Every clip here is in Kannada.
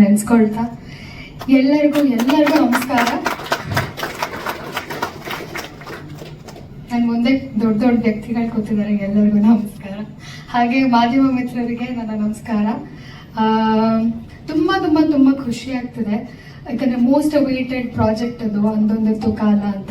ನೆನ್ಸ್ಕೊಳ್ತಾ? ಎಲ್ಲರಿಗೂ ಎಲ್ಲರಿಗೂ ನಮಸ್ಕಾರ. ನನ್ನ ಮುಂದೆ ದೊಡ್ಡ ದೊಡ್ಡ ವ್ಯಕ್ತಿಗಳು ಕೂತಿದ್ದಾರೆ ಎಲ್ಲರಿಗೂ ನಮಸ್ಕಾರ. ಹಾಗೆ ಮಾಧ್ಯಮ ಮಿತ್ರರಿಗೆ ನನ್ನ ನಮಸ್ಕಾರ. ಆ, ತುಂಬಾ ತುಂಬಾ ತುಂಬಾ ಖುಷಿ ಆಗ್ತಿದೆ. ಯಾಕಂದ್ರೆ ಮೋಸ್ಟ್ ವೇಟೆಡ್ ಪ್ರಾಜೆಕ್ಟ್ ಅದು ಒಂದೊಂದಿತ್ತು ಕಾಲ ಅಂತ.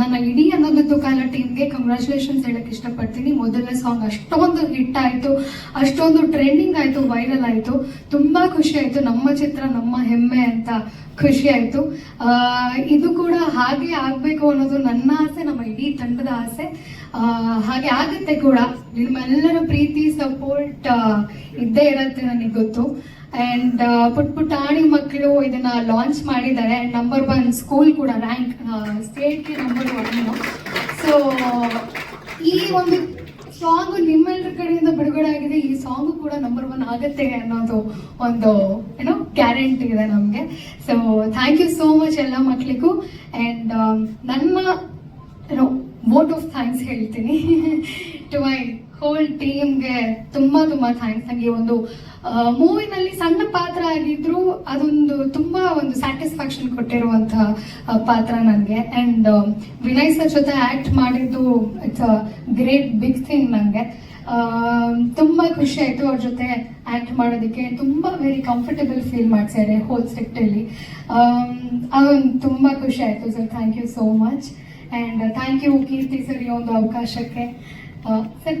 ನನ್ನ ಇಡೀ ಅನ್ನೋದು ಕಾಲ ಟೀಮ್ಗೆ ಕಂಗ್ರ್ಯಾಚುಲೇಷನ್ಸ್ ಹೇಳಕ್ ಇಷ್ಟಪಡ್ತೀನಿ. ಮೊದಲನೇ ಸಾಂಗ್ ಅಷ್ಟೊಂದು ಹಿಟ್ ಆಯ್ತು, ಅಷ್ಟೊಂದು ಟ್ರೆಂಡಿಂಗ್ ಆಯ್ತು ವೈರಲ್ ಆಯ್ತು. ತುಂಬಾ ಖುಷಿ ಆಯ್ತು. ನಮ್ಮ ಚಿತ್ರ, ನಮ್ಮ ಹೆಮ್ಮೆ ಅಂತ ಖುಷಿ ಆಯಿತು. ಇದು ಕೂಡ ಹಾಗೆ ಆಗಬೇಕು ಅನ್ನೋದು ನನ್ನ ಆಸೆ, ನಮ್ಮ ಇಡೀ ತಂಡದ ಆಸೆ. ಹಾಗೆ ಆಗುತ್ತೆ ಕೂಡ. ನಿಮ್ಮೆಲ್ಲರ ಪ್ರೀತಿ ಸಪೋರ್ಟ್ ಇದ್ದೇ ಇರತ್ತೆ ನನಗೆ ಗೊತ್ತು. ಅಂಡ್ ಪುಟ್ ಪುಟಾಣಿ ಮಕ್ಕಳು ಇದನ್ನ ಲಾಂಚ್ ಮಾಡಿದ್ದಾರೆ. ಅಂಡ್ ನಂಬರ್ ಒನ್ ಸ್ಕೂಲ್ ಕೂಡ ರ್ಯಾಂಕ್ ಸ್ಟೇಟ್ಗೆ ನಂಬರ್ ಒನ್ ಸೊ ಈ ಒಂದು ಸಾಂಗ್ ನಿಮ್ಮೆಲ್ಲರ ಕಡೆಯಿಂದ ಬಿಡುಗಡೆ ಆಗಿದೆ. ಈ ಸಾಂಗ್ ಕೂಡ ನಂಬರ್ ಒನ್ ಆಗುತ್ತೆ ಅನ್ನೋದು ಒಂದು ಏನೋ ಗ್ಯಾರಂಟಿ ಇದೆ ನಮಗೆ. So thank you so much ಎಲ್ಲ ಮಕ್ಕಳಿಗೂ ಆ್ಯಂಡ್ ನನ್ನ ಏನೋ ವೋಟ್ ಆಫ್ ಥ್ಯಾಂಕ್ಸ್ ಹೇಳ್ತೀನಿ. ಟು ಮೈ ಹೋಲ್ ಟೀಮ್ಗೆ ತುಂಬಾ ತುಂಬಾ ಥ್ಯಾಂಕ್ಸ್ ನನಗೆ ಒಂದು ಮೂವಿನಲ್ಲಿ ಸಣ್ಣ ಪಾತ್ರ ಆಗಿದ್ರು ಅದೊಂದು ತುಂಬಾ ಒಂದು ಸ್ಯಾಟಿಸ್ಫ್ಯಾಕ್ಷನ್ ಕೊಟ್ಟಿರುವಂತಹ ಪಾತ್ರ ನನಗೆ ಅಂಡ್ ವಿನಯ್ ಸರ್ ಜೊತೆ ಆಕ್ಟ್ ಮಾಡಿದ್ದು it's a great big thing ನನಗೆ ತುಂಬಾ ಖುಷಿ ಆಯ್ತು ಅವ್ರ ಜೊತೆ ಆಕ್ಟ್ ಮಾಡೋದಕ್ಕೆ. ತುಂಬಾ ವೆರಿ ಕಂಫರ್ಟಬಲ್ ಫೀಲ್ ಮಾಡ್ಸಿದ್ದಾರೆ ಹೋಲ್ ಸೆಟ್ಟಲ್ಲಿ ಅದೊಂದು ತುಂಬಾ ಖುಷಿ ಆಯ್ತು sir thank you so much and thank you Keerthi sir ಈ ಒಂದು ಅವಕಾಶಕ್ಕೆ. ಸರ್.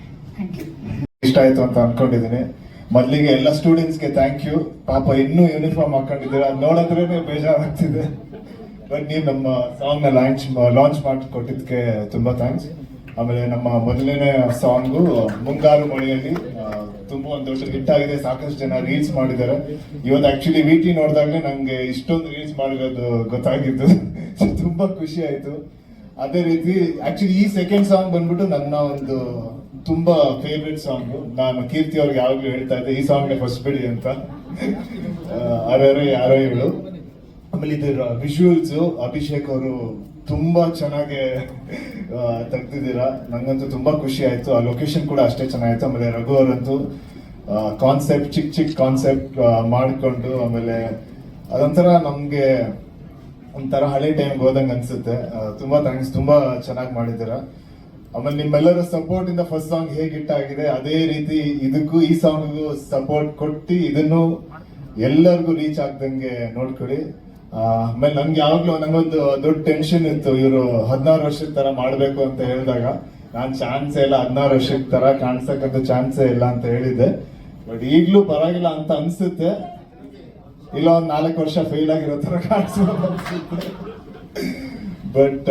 ಇಷ್ಟ ಆಯ್ತು ಅಂತ ಅನ್ಕೊಂಡಿದ್ದೀನಿ. ಮೊದಲಿಗೆ ಎಲ್ಲ ಸ್ಟೂಡೆಂಟ್ಸ್ಗೆ ಥ್ಯಾಂಕ್ ಯು ಪಾಪ ಇನ್ನೂ ಯೂನಿಫಾರ್ಮ್ ಹಾಕೊಂಡಿದ್ದೀರಾ? ನೋಡಿದ್ರೇನೆ ಬೇಜಾರಾಗ್ತಿದೆ. ಬಟ್ ನೀವು ನಮ್ಮ ಸಾಂಗ್ ಲಾಂಚ್ ಲಾಂಚ್ ಮಾಡಿ ಕೊಟ್ಟಿದ್ದಕ್ಕೆ ತುಂಬಾ ಥ್ಯಾಂಕ್ಸ್ ಆಮೇಲೆ ನಮ್ಮ ಮೊದಲನೇ ಸಾಂಗು ಮುಂಗಾರು ಮಳೆಯಲ್ಲಿ ತುಂಬ ಒಂದು ದೊಡ್ಡ ಹಿಟ್ ಆಗಿದೆ. ಸಾಕಷ್ಟು ಜನ ರೀಲ್ಸ್ ಮಾಡಿದ್ದಾರೆ. ಇವತ್ತು ಆಕ್ಚುಲಿ ವಿ ಟಿ ನೋಡಿದಾಗಲೇ ನಂಗೆ ಇಷ್ಟೊಂದು ರೀಲ್ಸ್ ಮಾಡಿರೋದು ಗೊತ್ತಾಗಿದ್ದು ತುಂಬಾ ಖುಷಿ ಆಯ್ತು. ಅದೇ ರೀತಿ ಆಕ್ಚುಲಿ ಈ ಸೆಕೆಂಡ್ ಸಾಂಗ್ ಬಂದ್ಬಿಟ್ಟು ನನ್ನ ಒಂದು ತುಂಬಾ ಫೇವ್ರೆಟ್ ಸಾಂಗ್ ನಾನು ಕೀರ್ತಿ ಅವ್ರಿಗೆ ಯಾವಾಗ್ಲೂ ಹೇಳ್ತಾ ಇದ್ದೆ, ಈ ಸಾಂಗ್ ಫಸ್ಟ್ ಬಿಡಿ ಅಂತ. ಅರೆ ಯಾರೋ ಆಮೇಲೆ ಇದರ ವಿಜುವಲ್ಸ್ ಅಭಿಷೇಕ್ ಅವರು ತುಂಬಾ ಚೆನ್ನಾಗಿ ತೆಗ್ದಿದ್ದೀರಾ. ನಂಗಂತೂ ತುಂಬಾ ಖುಷಿ ಆಯ್ತು. ಆ ಲೊಕೇಶನ್ ಕೂಡ ಅಷ್ಟೇ ಚೆನ್ನಾಗಿತ್ತು. ಆಮೇಲೆ ರಘು ಅವರಂತೂ ಕಾನ್ಸೆಪ್ಟ್ ಚಿಕ್ಕ ಚಿಕ್ಕ ಕಾನ್ಸೆಪ್ಟ್ ಮಾಡಿಕೊಂಡು, ಆಮೇಲೆ ಅದೊಂಥರ ನಮ್ಗೆ ಒಂಥರ ಹಳೆ ಟೈಮ್ ಹೋದಂಗೆ ಅನ್ಸುತ್ತೆ. ತುಂಬಾ ಥ್ಯಾಂಕ್ಸ್ ತುಂಬಾ ಚೆನ್ನಾಗಿ ಮಾಡಿದ್ದೀರಾ. ಆಮೇಲೆ ನಿಮ್ಮೆಲ್ಲರ ಸಪೋರ್ಟ್ ಇಂದ ಫಸ್ಟ್ ಸಾಂಗ್ ಹೇಗೆ ಹಿಟ್ ಆಗಿದೆ, ಅದೇ ರೀತಿ ಇದಕ್ಕೂ ಈ ಸಾಂಗ್ಗೂ ಸಪೋರ್ಟ್ ಕೊಟ್ಟು ಇದನ್ನು ಎಲ್ಲರಿಗೂ ರೀಚ್ ಆಗ್ದಂಗೆ ನೋಡ್ಕೊಳ್ಳಿ. ಆಮೇಲೆ ನನ್ಗೆ ಯಾವಾಗ್ಲೂ ನಂಗೊಂದು ದೊಡ್ಡ ಟೆನ್ಷನ್ ಇತ್ತು, ಇವರು ಹದಿನಾರು ವರ್ಷದ ತರ ಮಾಡ್ಬೇಕು ಅಂತ ಹೇಳಿದಾಗ. ನಾನ್ ಚಾನ್ಸೇ ಇಲ್ಲ ಹದಿನಾರು ವರ್ಷದ ತರ ಕಾಣಿಸಕ್ಕಂತ ಚಾನ್ಸೇ ಇಲ್ಲ ಅಂತ ಹೇಳಿದ್ದೆ. ಬಟ್ ಈಗ್ಲೂ ಪರವಾಗಿಲ್ಲ ಅಂತ ಅನ್ಸುತ್ತೆ. ಇಲ್ಲ, ಒಂದ್ ನಾಲ್ಕು ವರ್ಷ ಫೇಲ್ ಆಗಿರೋ ತರ ಕಾಣಿಸ್ಬೋದು ಬಟ್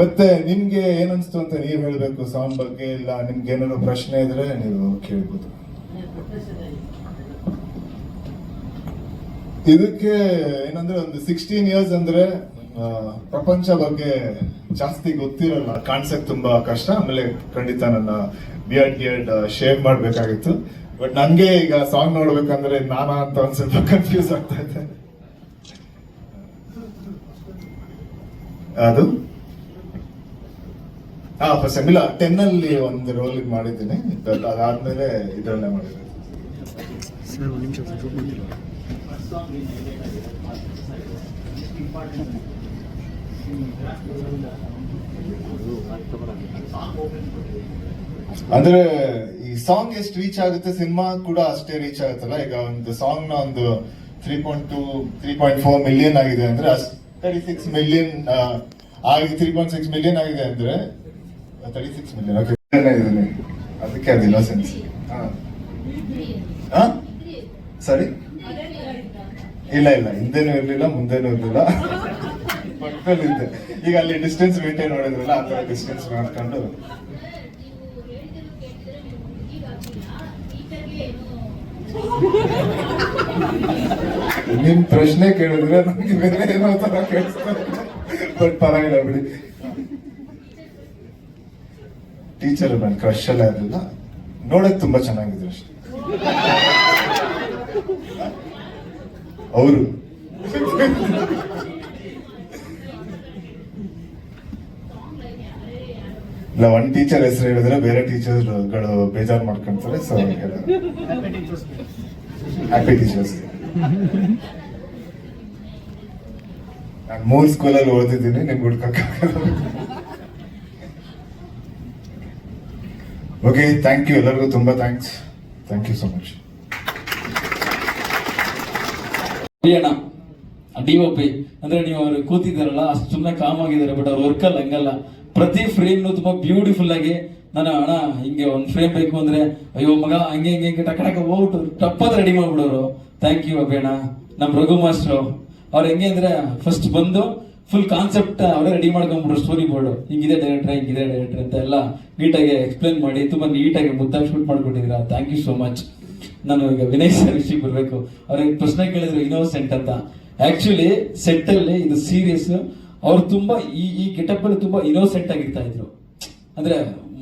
ಮತ್ತೆ ನಿಮ್ಗೆ ಏನನ್ಸ್ತು ಅಂತ ನೀವ್ ಹೇಳ್ಬೇಕು? ಸಾಂಗ್ ಬಗ್ಗೆ ಇಲ್ಲ, ನಿಮ್ಗೆ ಏನಾದ್ರು ಪ್ರಶ್ನೆ ಇದ್ರೆ ನೀವು ಕೇಳ್ಬೋದು. ಇದಕ್ಕೆ ಏನಂದ್ರೆ ಒಂದು ಸಿಕ್ಸ್ಟೀನ್ ಇಯರ್ಸ್ ಅಂದ್ರೆ ಪ್ರಪಂಚ ಬಗ್ಗೆ ಜಾಸ್ತಿ ಗೊತ್ತಿರಲ್ಲ. ಕಾಣ್ಸಕ್ ತುಂಬಾ ಕಷ್ಟ. ಆಮೇಲೆ ಖಂಡಿತ ನನ್ನ ಬಿಯರ್ಡ್ ಬಿಯರ್ಡ್ ಶೇವ್ ಮಾಡ್ಬೇಕಾಗಿತ್ತು. ಬಟ್ ನನ್ಗೆ ಈಗ ಸಾಂಗ್ ನೋಡ್ಬೇಕಂದ್ರೆ ನಾನಾ ಅಂತ ಒಂದ್ ಸ್ವಲ್ಪ ಕನ್ಫ್ಯೂಸ್ ಆಗ್ತಾ ಇದೆ. ಅದು? ಹಾ ಫಸ್ಟ್ ಇಲ್ಲ ಟೆನ್ ಅಲ್ಲಿ ಒಂದು ರೋಲ್ ಮಾಡಿದ್ದೀನಿ. ಅದಾದ್ಮೇಲೆ ಇದರಲ್ಲೇ ಮಾಡಿದ್ದೀನಿ ಅಂದ್ರೆ ಈ ಸಾಂಗ್ ಎಷ್ಟು ರೀಚ್ ಆಗುತ್ತೆ? ಸಿನಿಮಾ ಕೂಡ ಅಷ್ಟೇ ರೀಚ್ ಆಗುತ್ತಲ್ಲ? ಈಗ ಒಂದು ಸಾಂಗ್ನ ಒಂದು three point two three point four million ಆಗಿದೆ ಅಂದ್ರೆ ತರ್ಟಿ ಸಿಕ್ಸ್ ಮಿಲಿಯನ್ ಆಗಿ ತ್ರೀ ಪಾಯಿಂಟ್ ಸಿಕ್ಸ್ ಮಿಲಿಯನ್ ಆಗಿದೆ ಅಂದ್ರೆ ತರ್ಟಿ ಸಿಕ್ಸ್ ಮಿಲಿಯನ್ ಓಕೆ ಇದ್ದೀನಿ ಅದಕ್ಕೆ ಅದಿಲ್ಲ ಸೆನ್ಸ್ ಹಾ. ಸರಿ? ಇಲ್ಲ ಇಲ್ಲ. ಹಿಂದೆನೂ ಇರಲಿಲ್ಲ ಮುಂದೆನೂ ಇರಲಿಲ್ಲ. ಪಕ್ಕದಲ್ಲಿ ಇದ್ದೆ. ಈಗ ಅಲ್ಲಿ ಡಿಸ್ಟೆನ್ಸ್ ಮೇಂಟೈನ್ ಮಾಡಿದ್ರಲ್ಲ ಆ ತರ ಡಿಸ್ಟೆನ್ಸ್ ಮಾಡ್ಕೊಂಡು. ನಿಮ್ ಪ್ರಶ್ನೆ ಕೇಳಿದ್ರೆ ನಮ್ಗೆ ಬೇರೆ ಏನೋ ತರ ಕೇಳಿಸ್ತಾರೆ ಬಟ್ ಪರವಾಗಿಲ್ಲ ಬಿಡಿ. ಟೀಚರ್ ನನ್ನ ಕ್ರಶ್ ಎಲ್ಲ ಇರಲಿಲ್ಲ ನೋಡಕ್ ತುಂಬಾ ಚೆನ್ನಾಗಿದ್ರು ಅಷ್ಟೇ. ಅವರು. ಇಲ್ಲ ಒನ್ ಟೀಚರ್ ಹೆಸರು ಹೇಳಿದ್ರೆ ಬೇರೆ ಟೀಚರ್ಗಳು ಬೇಜಾರು ಮಾಡ್ಕೊಂತಾರೆ ಸೊ ಹ್ಯಾಪಿ ಟೀಚರ್ಸ್ ನಾನು ಮೂರ್ ಸ್ಕೂಲಲ್ಲಿ ಓದಿದ್ದೀನಿ ನಿಮ್ಗೆ ಓಕೆ ಥ್ಯಾಂಕ್ ಯು ಎಲ್ಲರಿಗೂ ತುಂಬಾ thanks thank you so much D O P ಅಂದ್ರೆ ನೀವು ಅವ್ರು ಕೂತಿದ್ದಾರಲ್ಲ, ಅಷ್ಟು ಸುಮ್ಮನೆ ಕಾಮ್ ಆಗಿದ್ದಾರೆ ಬಟ್ ಅವ್ರ ವರ್ಕಲ್ಲಿ ಹಂಗಲ್ಲ. ಪ್ರತಿ ಫ್ರೇಮ್ ತುಂಬಾ ಬ್ಯೂಟಿಫುಲ್ ಆಗಿ, ನಾನು ಅಣ್ಣ, ಹಿಂಗೆ ಒಂದ್ ಫ್ರೇಮ್ ಬೇಕು ಅಂದ್ರೆ, ಅಯ್ಯೋ ಮಗ, ಹಂಗೆ ಹಿಂಗೆ ಹಿಂಗೆ ಟಕ ಟಕ ಹೋಗ್ಬಿಟ್ಟು ಟಪ್ಪದ ರೆಡಿ ಮಾಡ್ಬಿಡೋರು. ಥ್ಯಾಂಕ್ ಯು ಅಭಿಣ ನಮ್ಮ ರಘು ಮಾಸ್ಟ್ರು. ಅವ್ರು ಹೆಂಗೆ ಅಂದರೆ ಫಸ್ಟ್ ಬಂದು ಫುಲ್ ಕಾನ್ಸೆಪ್ಟ್ ಅವರೇ ರೆಡಿ ಮಾಡ್ಕೊಂಡ್ಬಿಟ್ರು ಸ್ಟೋರಿ ಬೋರ್ಡು ಹಿಂಗಿದೆ ಡೈರೆಕ್ಟರ್ ಹಿಂಗಿದೆ ಡೈರೆಕ್ಟ್ರೆ ಅಂತ ಎಲ್ಲ ನೀಟಾಗಿ ಎಕ್ಸ್ಪ್ಲೇನ್ ಮಾಡಿ, ತುಂಬ ನೀಟಾಗಿ ಮುದ್ದಾಗಿ ಶೂಟ್ ಮಾಡ್ಕೊಂಡಿದ್ದೀರ ಥ್ಯಾಂಕ್ ಯು ಸೋ ಮಚ್ ನಾನು ಈಗ ವಿನಯ್ ಸರ್ ವಿಷಯಕ್ಕೆ ಬರಬೇಕು. ಅವ್ರಿಗೆ ಪ್ರಶ್ನೆ ಕೇಳಿದ್ರು ಇನ್ನೋಸೆಂಟ್ ಅಂತ. ಆ್ಯಕ್ಚುಲಿ ಸೆಟ್ಟಲ್ಲಿ ಇದು ಸೀರಿಯಸ್ ಅವ್ರು ತುಂಬ ಈ ಈ ಗೆಟಪ್ಪಲ್ಲಿ ತುಂಬ ಇನ್ನೋಸೆಂಟ್ ಆಗಿರ್ತಾ ಇದ್ರು. ಅಂದ್ರೆ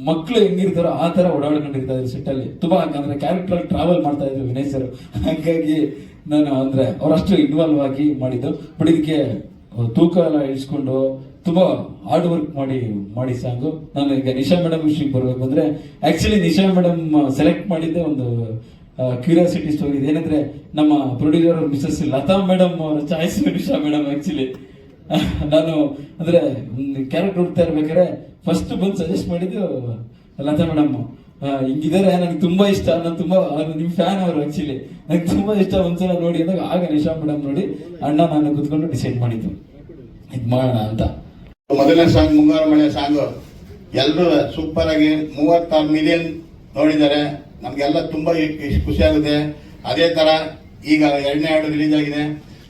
ಮಕ್ಳು ಹೆಂಗಿರ್ತಾರೋ ಆ ತರ ಓಡಾಡ್ಕೊಂಡಿರ್ತಾ ಇದ್ರು ಅಲ್ಲಿ ತುಂಬಾ ಅಂದ್ರೆ ಕ್ಯಾರೆಕ್ಟರ್ ಟ್ರಾವೆಲ್ ಮಾಡ್ತಾ ಇದ್ರು ವಿನಯ್ ಸರ್ ಹಾಗಾಗಿ ನಾನು ಅಂದ್ರೆ ಅವರಷ್ಟು ಇನ್ವಾಲ್ವ್ ಆಗಿ ಮಾಡಿದ್ದು. ಬಟ್ ಇದಕ್ಕೆ ತೂಕ ಎಲ್ಲ ಇಳಿಸ್ಕೊಂಡು ತುಂಬಾ ಹಾರ್ಡ್ ವರ್ಕ್ ಮಾಡಿ ಮಾಡಿ ಸಾಂಗು ನಾನು ಈಗ ನಿಶಾ ಮೇಡಮ್ ವಿಷಯಕ್ಕೆ ಬರಬೇಕು ಅಂದ್ರೆ ಆಕ್ಚುಲಿ ನಿಶಾ ಮೇಡಮ್ ಸೆಲೆಕ್ಟ್ ಮಾಡಿದ್ದೆ ಒಂದು ಕ್ಯೂರಿಯಾಸಿಟಿ ಸ್ಟೋರಿ ಇದೆ ಏನಂದ್ರೆ ನಮ್ಮ ಪ್ರೊಡ್ಯೂಸರ್ ಮಿಸಸ್ ಲತಾ ಮೇಡಮ್ ಅವರ ಚಾಯ್ಸ್ ನಿಶಾ ಮೇಡಮ್ ಆಕ್ಚುಲಿ ನಾನು ಅಂದ್ರೆ ಕ್ಯಾರೆಕ್ಟರ್ ಹುಡ್ತಾ ಇರ್ಬೇಕಾದ್ರೆ ಫಸ್ಟ್ ಬಂದು ಸಜೆಸ್ಟ್ ಮಾಡಿದ್ದು, ಲತಾ ಮೇಡಮ್ ಹಿಂಗಿದ್ದಾರೆ ನನಗೆ ತುಂಬಾ ಇಷ್ಟ. ನಾನು ತುಂಬಾ ನಿಮ್ಮ ನಿಮ್ ಫ್ಯಾನ್ ಅವರು ಆಕ್ಚುಲಿ ನನಗೆ ತುಂಬಾ ಇಷ್ಟ ಒಂದ್ಸಲ ನೋಡಿ ಅಂದಾಗ ಆಗ ನಿಶಾ ಮೇಡಮ್ ನೋಡಿ, ಅಣ್ಣ ನಾನು ಕುತ್ಕೊಂಡು ಡಿಸೈಡ್ ಮಾಡಿದ್ದು. ಇದು ಮಾಡೋಣ ಅಂತ. ಮೊದಲನೇ ಸಾಂಗ್ ಮುಂಗಾರು ಮಳೆ ಸಾಂಗ್ ಎಲ್ಲರೂ ಸೂಪರ್ ಆಗಿ ಮೂವತ್ತಾರು ಮಿಲಿಯನ್ ನೋಡಿದ್ದಾರೆ. ನಮಗೆಲ್ಲ ತುಂಬ ಖುಷಿ ಆಗುತ್ತೆ. ಅದೇ ತರ ಈಗ ಎರಡನೇ ಹಾಡು ರಿಲೀಸ್ ಆಗಿದೆ.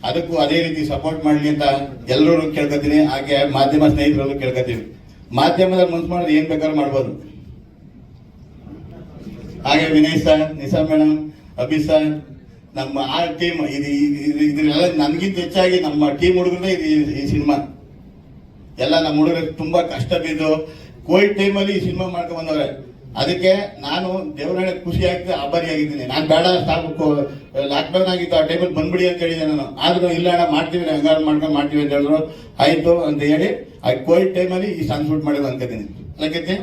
ಅದಕ್ಕೂ ಅದೇ ರೀತಿ ಸಪೋರ್ಟ್ ಮಾಡಲಿ ಅಂತ ಎಲ್ಲರೂ ಕೇಳ್ಕೊತೀನಿ. ಹಾಗೆ ಮಾಧ್ಯಮ ಸ್ನೇಹಿತರಲ್ಲೂ ಕೇಳ್ಕೊತೀವಿ. ಮಾಧ್ಯಮದಲ್ಲಿ ಮನ್ಸು ಮಾಡೋದು ಏನ್ ಬೇಕಾದ್ರೂ ಮಾಡ್ಬೋದು. ಹಾಗೆ Vinay sir Nisha madam Abhi sir, ನಮ್ಮ ಆ ಟೀಮ್ ಇದು, ಇದು- ಇದ್ರೆಲ್ಲ ನನ್ಗಿಂತ ಹೆಚ್ಚಾಗಿ ನಮ್ಮ ಟೀಮ್ ಹುಡುಗರೇ ಇದು ಈ- ಈ ಸಿನಿಮಾ. ಎಲ್ಲ ನಮ್ಮ ಹುಡುಗರಿಗೆ ತುಂಬಾ ಕಷ್ಟ ಬಿದ್ದು ಕೋವಿಡ್ ಟೈಮಲ್ಲಿ ಈ ಸಿನಿಮಾ ಮಾಡ್ಕೊಂಡ್ ಬಂದವ್ರೆ. ಅದಕ್ಕೆ ನಾನು ದೇವರನ್ನ ಖುಷಿ ಆಗ್ತದೆ ಆಭಾರಿ ಆಗಿದ್ದೀನಿ ನಾನು ಬೇಡ ಸಾಕು ಲಾಕ್ಡೌನ್ ಆಗಿತ್ತು, ಆ ಟೈಮಲ್ಲಿ ಬಂದ್ಬಿಡಿ ಅಂತ ಹೇಳಿದೆ ನಾನು. ಆದ್ರೂ ಇಲ್ಲ ಅಣ್ಣ, ಮಾಡ್ತೀವಿ ಹಂಗಾರು ಮಾಡ್ಕೊಂಡು ಮಾಡ್ತೀವಿ ಅಂತ ಹೇಳಿದ್ರು. ಆಯ್ತು ಅಂತ ಹೇಳಿ, ಆ ಕೋವಿಡ್ ಟೈಮಲ್ಲಿ ಈ ಸಾಂಗ್ ಶೂಟ್ ಮಾಡಿದ್ರು ಅನ್ಕೋತೀನಿ ಅಲ್ಲಕೈತಿ